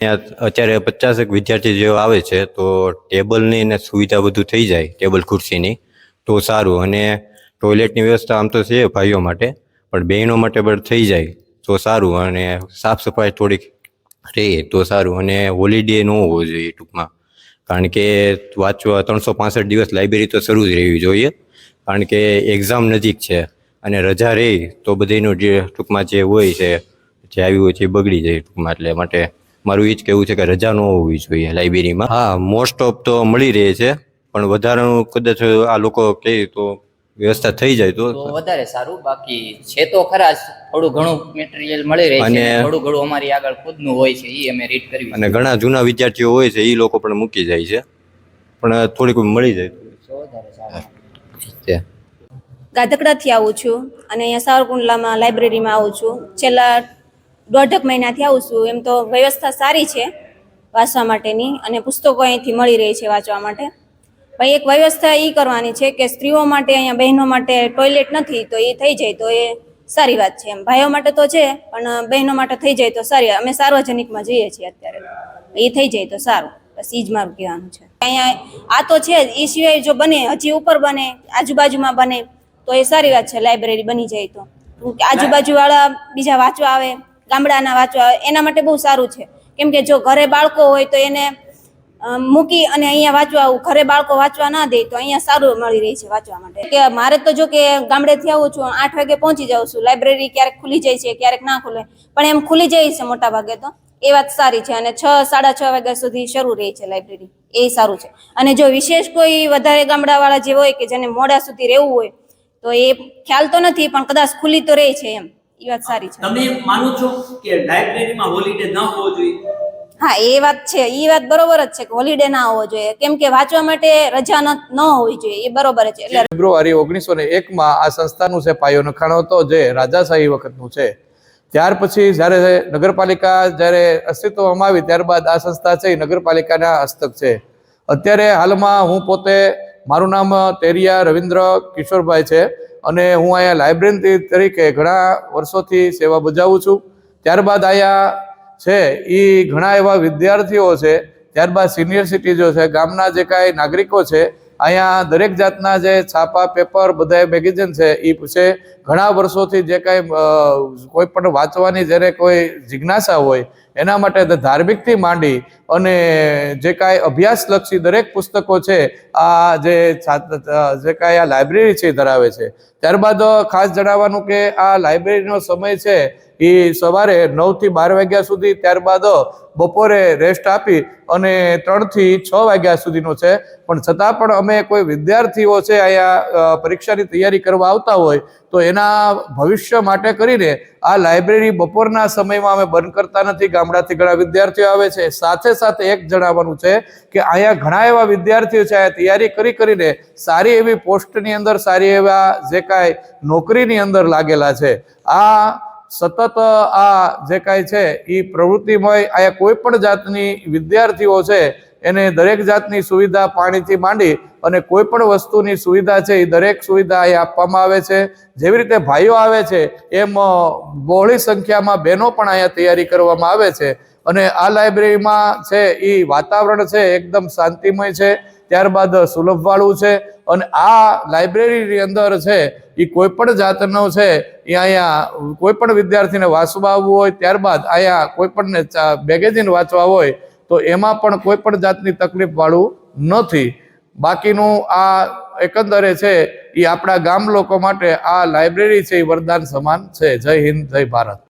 ત્યાં અત્યારે પચાસેક વિદ્યાર્થી જેવો આવે છે, તો ટેબલની ને સુવિધા બધું થઈ જાય, ટેબલ ખુરશીની, તો સારું. અને ટોયલેટની વ્યવસ્થા આમ તો છે ભાઈઓ માટે, પણ બહેનો માટે પણ થઈ જાય, તો સારું. અને સાફ સફાઈ થોડીક રહે તો સારું. અને હોલિડે ન હોવો જોઈએ ટૂંકમાં, કારણ કે વાંચવા ત્રણસો પાંસઠ દિવસ લાઇબ્રેરી તો શરૂ જ રહેવી જોઈએ, કારણ કે એક્ઝામ નજીક છે. અને રજા રહી, તો બધીનું જે ટૂંકમાં જે હોય છે, જે આવ્યું હોય છે એ બગડી જાય ટૂંકમાં એટલે માટે મારું એ જ કહેવું છે કે રજા ન હોવી જોઈએ લાઇબ્રેરીમાં. હા મોસ્ટ ઓફ તો મળી રહે છે પણ વધારાનું કદાચ આ લોકો કહે તો વ્યવસ્થા થઈ જાય તો. વધારે સારું બાકી છે તો ખરા થોડું ઘણું મટીરિયલ મળી રહે છે થોડું ઘણું અમારી આગળ ખુદનું હોય છે એ અમે રીડ કરી અને ઘણા જૂના વિદ્યાર્થીઓ હોય છે એ લોકો પણ મૂકી જાય છે પણ થોડીક મળી જાય. તો વધારે સારું. છે. ગાધકડાથી આવું છું અને અહીંયા સાવરકુંડલામાં લાઇબ્રેરીમાં આવું છું. છેલ્લા દોઢક મહિનાથી આવું છું. એમ તો વ્યવસ્થા સારી છે વાંચવા માટેની અને પુસ્તકો અહીંથી મળી રહી છે વાંચવા માટે. પણ એક વ્યવસ્થા એ કરવાની છે કે સ્ત્રીઓ માટે અહીંયા બહેનો માટે ટોયલેટ નથી તો એ થઈ જાય તો એ સારી વાત છે. એમ ભાઈઓ માટે તો છે, પણ બહેનો માટે થઈ જાય તો સારી. અમે સાર્વજનિકમાં જઈએ છીએ અત્યારે. એ થઈ જાય તો સારું. બસ એ જ મારું કહેવાનું છે. અહીંયા આ તો છે એ સિવાય જો બને, હજી ઉપર બને, આજુબાજુમાં બને, તો એ સારી વાત છે, લાઇબ્રેરી બની જાય તો. આજુબાજુવાળા બીજા વાંચવા આવે ગામડાના વાંચવા એના માટે બહુ સારું છે. કેમ કે જો ઘરે બાળકો હોય તો એને મૂકી અને અહીંયા વાંચવા ઘરે બાળકો વાંચવા ના દે તો અહીંયા સારું મળી રહી છે વાંચવા માટે. કે મારે તો જો કે ગામડેથી આવું છું, આઠ વાગે પહોંચી જાઉં છું, લાઇબ્રેરી ક્યારેક ખુલી જાય છે, ક્યારેક ના ખુલે, પણ એમ ખુલી જાય છે મોટા ભાગે તો, એ વાત સારી છે. અને છ, સાડા છ વાગ્યા સુધી શરૂ રહી છે લાઇબ્રેરી, એ સારું છે. અને જો વિશેષ કોઈ વધારે ગામડાવાળા જે હોય કે જેને મોડા સુધી રહેવું હોય, તો એ ખ્યાલ તો નથી, પણ કદાચ ખુલ્લી તો રહે છે એમ. એ વાત સારી છે. તમે માનો છો કે લાઇબ્રેરીમાં હોલિડે ન હોવો જોઈએ? હા એ વાત છે. એ વાત બરોબર જ છે કે હોલિડે ના હોવો જોઈએ. કેમ કે વાંચવા માટે રજા ન ન હોવી જોઈએ. એ બરોબર છે. એટલે ફેબ્રુઆરી ઓગણીસો ને એકમાં આ સંસ્થાનું છે પાયો નખાણો હતો જે રાજાશાહી વખતનું છે. ત્યાર પછી જ્યારે નગરપાલિકા જ્યારે અસ્તિત્વમાં આવી ત્યારબાદ આ સંસ્થા છે એ નગરપાલિકાના હસ્તક છે. અત્યારે હાલમાં હું પોતે મારું નામ તેરિયા રવિન્દ્ર કિશોરભાઈ છે. અને હું અહીંયા લાઇબ્રેરી તરીકે ઘણા વર્ષોથી સેવા બજાવું છું. ત્યારબાદ અહીંયા છે એ ઘણા એવા વિદ્યાર્થીઓ છે, ત્યારબાદ સિનિયર સિટીઝો છે, ગામના જે કાંઈ નાગરિકો છે, અહીંયા દરેક જાતના જે છાપા પેપર બધા મેગેઝિન છે એ છે. ઘણા વર્ષોથી જે કાંઈ કોઈ પણ વાંચવાની જ્યારે કોઈ જિજ્ઞાસા હોય એના માટે ધાર્મિકથી માંડી અને જે કાંઈ અભ્યાસલક્ષી દરેક પુસ્તકો છે, આ જે જે કાંઈ આ લાઇબ્રેરી છે ધરાવે છે. ત્યારબાદ ખાસ જણાવવાનું કે આ લાઇબ્રેરીનો સમય છે, એ સવારે નવથી બાર વાગ્યા સુધી, ત્યારબાદ બપોરે રેસ્ટ આપી અને ત્રણથી છ વાગ્યા સુધીનો છે. પણ છતાં પણ અમે કોઈ વિદ્યાર્થીઓ છે, અહીંયા પરીક્ષાની તૈયારી કરવા આવતા હોય, તો એના ભવિષ્ય માટે કરીને આ લાઇબ્રેરી બપોરના સમયમાં અમે બંધ કરતા નથી. ગામડાથી ઘણા વિદ્યાર્થીઓ આવે છે. સાથે સાથે એક જણાવવાનું છે કે અહીંયા ઘણા એવા વિદ્યાર્થીઓ છે આ તૈયારી કરી કરીને સારી એવી પોસ્ટની અંદર, સારી એવા જે કાંઈ નોકરીની અંદર લાગેલા છે. આ સતત આ જે કાંઈ છે એ પ્રવૃત્તિમય અહીંયા કોઈ પણ જાતની વિદ્યાર્થીઓ છે એને દરેક જાતની સુવિધા પાણીથી માંડી અને કોઈ પણ વસ્તુની સુવિધા છે એ દરેક સુવિધા અહીંયા આપવામાં આવે છે. જેવી રીતે ભાઈઓ આવે છે, એમ બહોળી સંખ્યામાં બહેનો પણ અહીંયા તૈયારી કરવામાં આવે છે. અને આ લાઇબ્રેરીમાં છે એ વાતાવરણ છે એકદમ શાંતિમય છે, ત્યારબાદ સુલભવાળું છે અને આ લાઇબ્રેરીની અંદર છે એ કોઈ પણ જાતનો છે એ અહીંયા કોઈ પણ વિદ્યાર્થીને વાંચવા આવવું હોય ત્યારબાદ અહીંયા કોઈ પણ મેગેઝિન વાંચવા હોય તો એમાં પણ કોઈ પણ જાતની તકલીફ વાળું નથી. બાકીનું આ એકંદરે છે એ આપણા ગામ લોકો માટે આ લાઇબ્રેરી છે એ વરદાન સમાન છે. જય હિન્દ, જય ભારત.